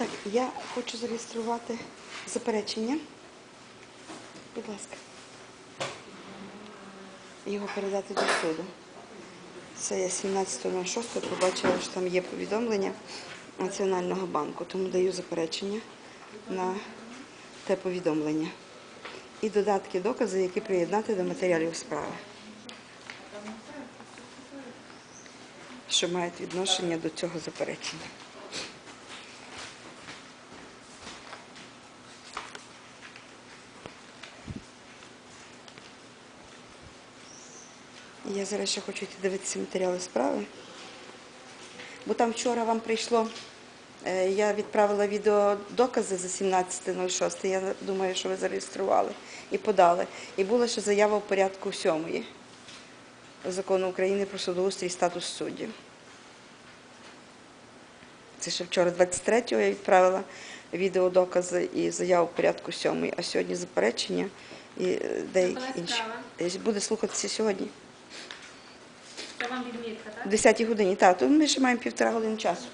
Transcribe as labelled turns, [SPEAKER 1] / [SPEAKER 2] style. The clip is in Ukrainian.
[SPEAKER 1] Так, я хочу зареєструвати заперечення. Будь ласка. Його передати до суду. Це я 17.06 побачила, що там є повідомлення Національного банку, тому даю заперечення на те повідомлення. І додатки докази, які приєднати до матеріалів справи. Що мають відношення до цього заперечення. Я зараз ще хочу йти дивитися матеріали справи. Бо там вчора вам прийшло, е, я відправила відеодокази за 17.06. Я думаю, що ви зареєстрували і подали. І була ще заява в порядку 7 закону України про судоустрій і статус суддів. Це ще вчора, 23-го, я відправила відеодокази і заяву в порядку 7, а сьогодні заперечення і е, деякі інші. Е, Буде слухатися сьогодні.
[SPEAKER 2] Це вам відмітка,
[SPEAKER 1] В 10 годині, так, то ми ще маємо півтора години часу.